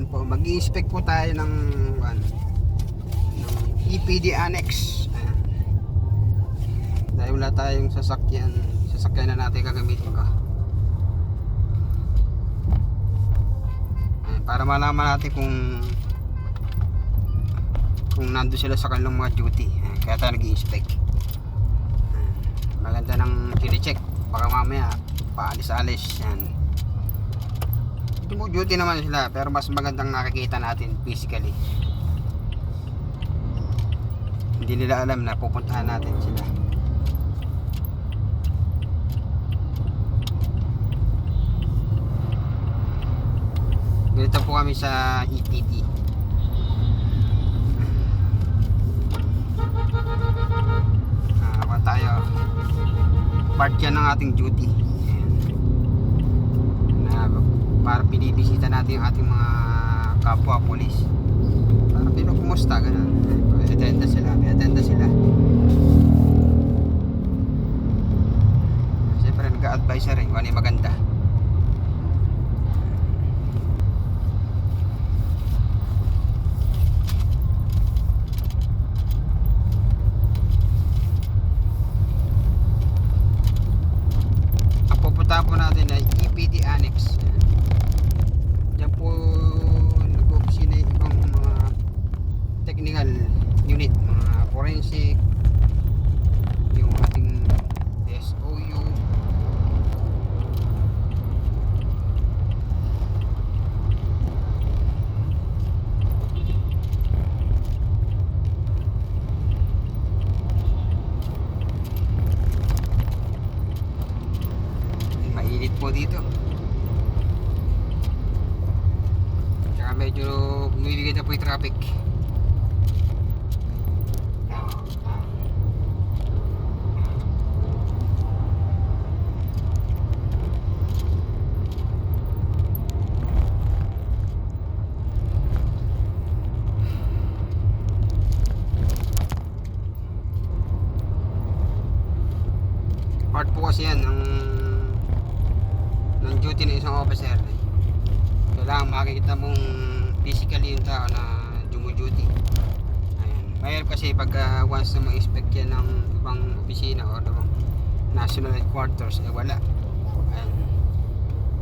Ayan po, mag inspect po tayo ng, ano, ng EPD Annex. Ayan. Dahil wala tayong sasakyan, sasakyan na natin gagamitin ko. Ayan, para malaman natin kung kung nando sila sa kanilang mga duty. Kaya tayo nag-inspect. Ayan, maganda ng kine-check. Baka mamaya paalis-alis. Yan. Duty naman sila pero mas magandang nakikita natin physically. Hindi nila alam na pupuntahan natin sila. Dito po kami sa E EPD. Ah, uh, tayo. Part yan ng ating duty. Ayan. Na para pinibisita natin yung ating mga kapwa polis. Para pinukumusta ganun. May atenda sila, may atenda sila. Siyempre nag-a-advise na rin kung ano yung maganda. Ang pupuntahan po natin ay EPD Annex. Diyan po nag-opisina yung ibang mga technical unit, mga forensic, yung ating SOU, mainit po dito. Tsaka medyo bumibigay na po yung traffic. Part po kasi yan ng ng duty ng isang officer. Kailangan makikita mong physically yung tao na duty. Ayan. Mahirap kasi pag uh, once na ma-inspect yan ng ibang opisina o ng national headquarters, eh wala. Ayan.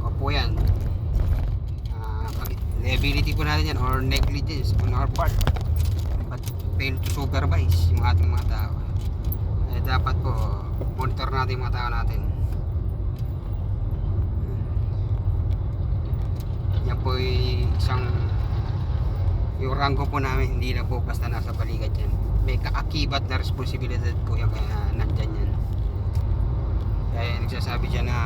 O po yan. Pag- liability po natin yan or negligence on our part. But fail to supervise yung ating mga tao. Eh, dapat po monitor natin yung mga tao natin. Yan po ay isang yung ranggo po namin hindi na po basta nasa balikat yan. May kaakibat na responsibilidad po yan kaya nandyan yan. Kaya nagsasabi dyan na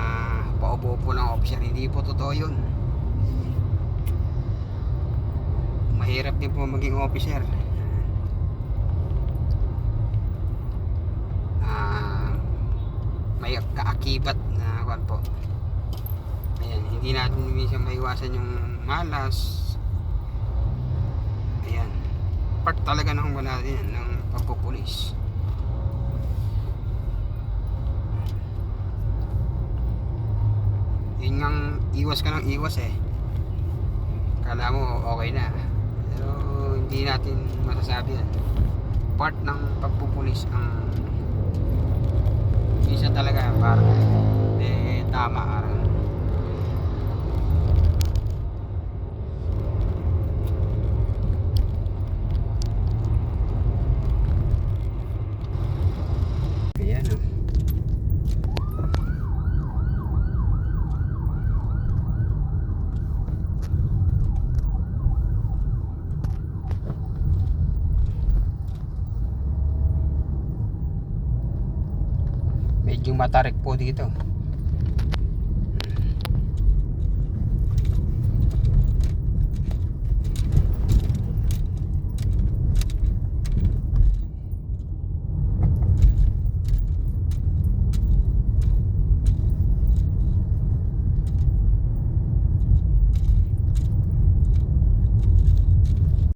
paupo po ng officer. Hindi po totoo yun. Mahirap din po maging officer. Ah, may kaakibat na kwan po. Ayan, hindi natin minsan maiwasan yung malas. Ayan. Part talaga ng wala din yan, ng pagpupulis. Yun ngang iwas ka ng iwas eh. Kala mo okay na. Pero hindi natin masasabi yan. Part ng pagpupulis ang isa talaga parang eh, tama parang Ayan o. Medyo matarik po dito.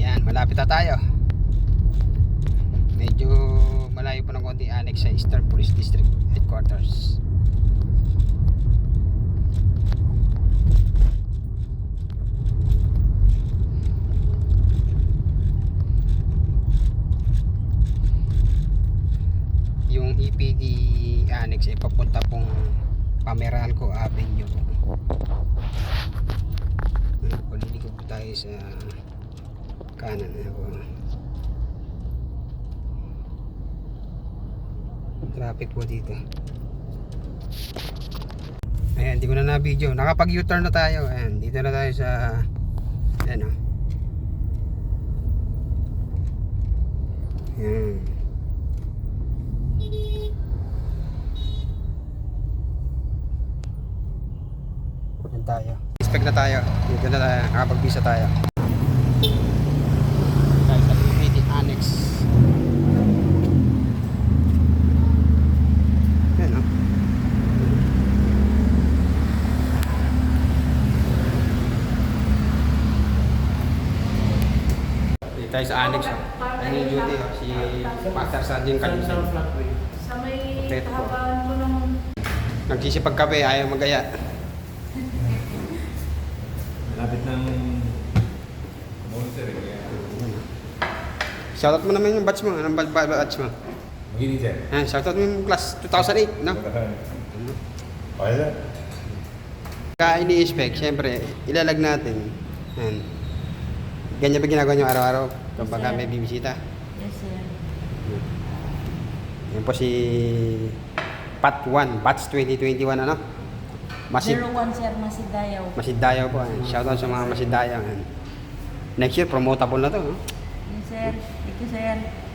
Yan, malapit na tayo malayo po ng konti annex sa Eastern Police District Headquarters. Yung EPD annex ay papunta pong Pameralco Avenue. Ano Paliligod tayo sa kanan. Ano Na Traffic po dito. Ayan, di ko na na-video. Nakapag U-turn na tayo. Ayan, dito na tayo sa Ayan o. Ayan. Ayan tayo. Expect na tayo. Dito na tayo. Nakapag-visa tayo. Tayo sa PPT Annex. Ayan o. Dito tayo sa Annex. Ayan yung duty. Si Master Sergeant Kalusan. Sa may Potato. kahabaan ko ng Nagsisipagkape, ayaw magaya. Malapit ng monster eh. Shoutout mo naman yung batch mo. Anong ba- ba- batch mo? Magiging sir. Ayan, shoutout mo yung class 2008, no? Okay sir. Kaya ini-expect, syempre, ilalag natin. Ayan. Ganyan ba ginagawa nyo araw-araw? Kapag Yes, may bibisita. Yes, sir. Yan po si Pat 1, Batch 2021, ano? Masid, 01, sir, Masidayaw. Masidayaw po. Ayan. Shoutout sa mga Masidayaw. Next year, promotable na to. No? Yes, sir. Thank you, sir.